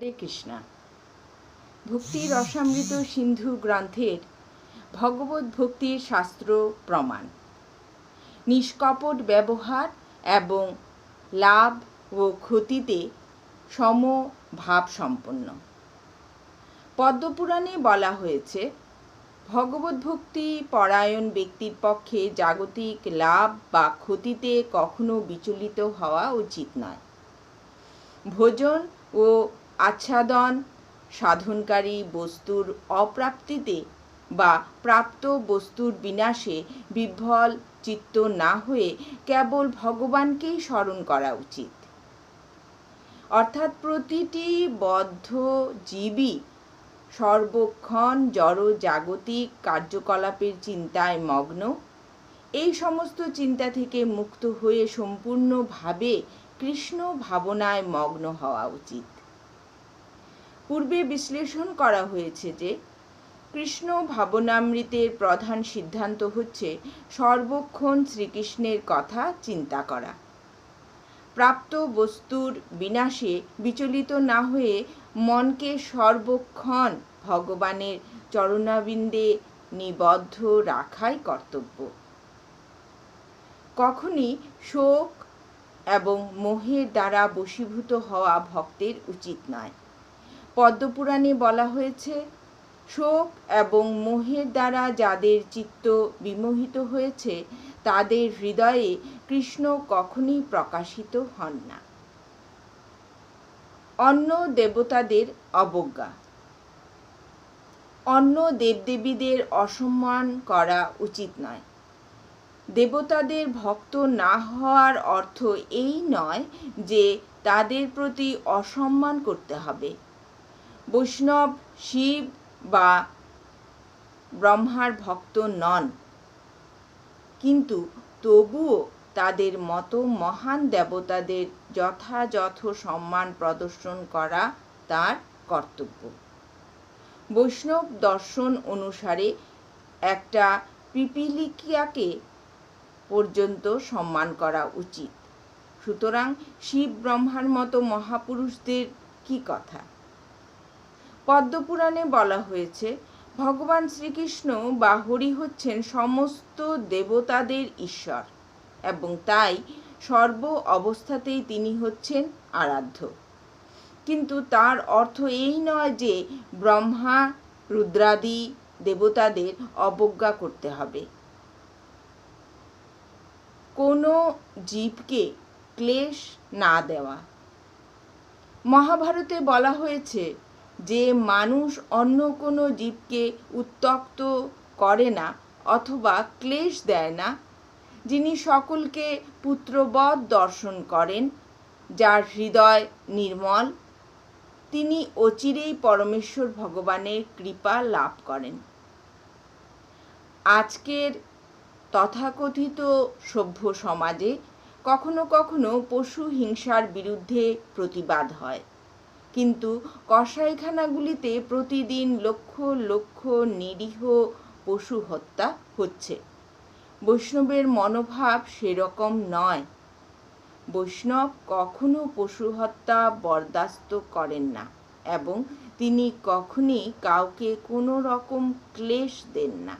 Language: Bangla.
হরে কৃষ্ণা। ভক্তি রসামৃত সিন্ধু গ্রন্থের ভগবত ভক্তির শাস্ত্র প্রমাণ। নিষ্কপট ব্যবহার এবং লাভ ও ক্ষতিতে সম ভাব সম্পন্ন। পদ্মপুরাণে বলা হয়েছে, ভগবত ভক্তি পরায়ণ ব্যক্তির পক্ষে জাগতিক লাভ বা ক্ষতিতে কখনো বিচলিত হওয়া উচিত নয়। ভোজন ও আচ্ছাদন, সাধনকারী বস্তুর অপ্রাপ্তিতে বা প্রাপ্ত বস্তুর বিনাশে বিভ্বল চিত্ত না হয়ে কেবল ভগবানকেই স্মরণ করা উচিত। অর্থাৎ প্রতিটি বদ্ধ জীবই সর্বক্ষণ জড় জাগতিক কার্যকলাপের চিন্তায় মগ্ন। এই সমস্ত চিন্তা থেকে মুক্ত হয়ে সম্পূর্ণভাবে কৃষ্ণ ভাবনায় মগ্ন হওয়া উচিত। পূর্বে বিশ্লেষণ করা হয়েছে যে কৃষ্ণ ভাবনামৃতের প্রধান সিদ্ধান্ত হচ্ছে সর্বক্ষণ শ্রীকৃষ্ণের কথা চিন্তা করা। প্রাপ্ত বস্তুর বিনাশে বিচলিত না হয়ে মনকে সর্বক্ষণ ভগবানের চরণাবিন্দে নিবদ্ধ রাখাই কর্তব্য। কখনই শোক এবং মোহের দ্বারা বশীভূত হওয়া ভক্তের উচিত নয়। পদ্মপুরাণে বলা হয়েছে, শোক এবং মোহের দ্বারা যাদের চিত্ত বিমোহিত হয়েছে, তাদের হৃদয়ে কৃষ্ণ কখনই প্রকাশিত হন না। অন্য দেবতাদের অবজ্ঞা। অন্য দেবদেবীদের অসম্মান করা উচিত নয়। দেবতাদের ভক্ত না হওয়ার অর্থ এই নয় যে তাদের প্রতি অসম্মান করতে হবে। বৈষ্ণব, শিব বা ব্রহ্মার ভক্ত নন। কিন্তু তবুও তাদের মতো মহান দেবতাদের যথাযথ সম্মান প্রদর্শন করা তার কর্তব্য। বৈষ্ণব দর্শন অনুসারে একটা পিপিলিকিয়াকে পর্যন্ত সম্মান করা উচিত। সুতরাং শিব ব্রহ্মার মতো মহাপুরুষদের কি কথা? পদ্মপুরাণে বলা হয়েছে, ভগবান শ্রীকৃষ্ণ বা হরি হচ্ছেন সমস্ত দেবতাদের ঈশ্বর এবং তাই সর্ব অবস্থাতেই তিনি হচ্ছেন আরাধ্য। কিন্তু তার অর্থ এই নয় যে ব্রহ্মা, রুদ্রাদি দেবতাদের অবজ্ঞা করতে হবে। কোনো জীবকে ক্লেশ না দেওয়া। মহাভারতে বলা হয়েছে যে মানুষ অন্য কোনো জীবকে উত্তক্ত করে না অথবা ক্লেশ দেয় না, যিনি সকলকে পুত্রবধ দর্শন করেন, যার হৃদয় নির্মল, তিনি অচিরেই পরমেশ্বর ভগবানের কৃপা লাভ করেন। আজকের তথাকথিত সভ্য সমাজে কখনো কখনো পশু হিংসার বিরুদ্ধে প্রতিবাদ হয়। কিন্তু কসাইখানাগুলিতে প্রতিদিন লক্ষ লক্ষ নিরীহ পশু হত্যা হচ্ছে। বৈষ্ণবের মনোভাব সেরকম নয়। বৈষ্ণব কখনো পশু হত্যা বরদাস্ত করেন না এবং তিনি কখনই কাউকে কোনো রকম ক্লেশ দেন না।